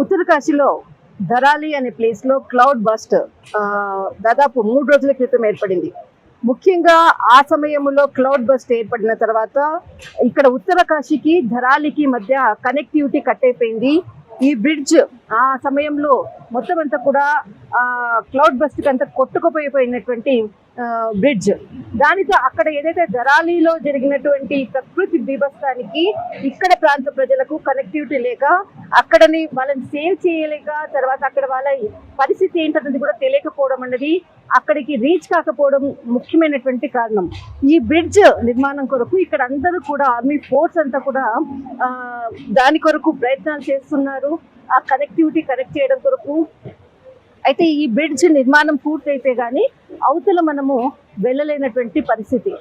ఉత్తరకాశీలో ధరాలి అనే ప్లేస్లో cloud bust దాదాపు మూడు రోజుల క్రితం ఏర్పడింది. ముఖ్యంగా ఆ సమయంలో క్లౌడ్ బస్ట్ ఏర్పడిన తర్వాత ఇక్కడ ఉత్తరకాశీకి ధరాలికి మధ్య కనెక్టివిటీ కట్ అయిపోయింది. ఈ బ్రిడ్జ్ ఆ సమయంలో మొత్తం అంతా కూడా క్లౌడ్ బస్ట్ అంతా కొట్టుకుపోయిపోయినటువంటి బ్రిడ్జ్. దానితో అక్కడ ఏదైతే దరాలిలో జరిగినటువంటి ప్రకృతి బీభత్సానికి ఇక్కడ ప్రాంత ప్రజలకు కనెక్టివిటీ లేక అక్కడని వాళ్ళని సేవ్ చేయలేక తర్వాత అక్కడ వాళ్ళ పరిస్థితి ఏంటన్నది కూడా తెలియకపోవడం అన్నది అక్కడికి రీచ్ కాకపోవడం ముఖ్యమైనటువంటి కారణం. ఈ బ్రిడ్జ్ నిర్మాణం కొరకు ఇక్కడ అందరూ కూడా ఆర్మీ ఫోర్స్ అంతా కూడా దాని కొరకు ప్రయత్నాలు చేస్తున్నారు. ఆ కనెక్టివిటీ కనెక్ట్ చేయడం కొరకు అయితే ఈ బ్రిడ్జ్ నిర్మాణం పూర్తయితే కానీ అవతల మనము వెళ్ళలేనటువంటి పరిస్థితి.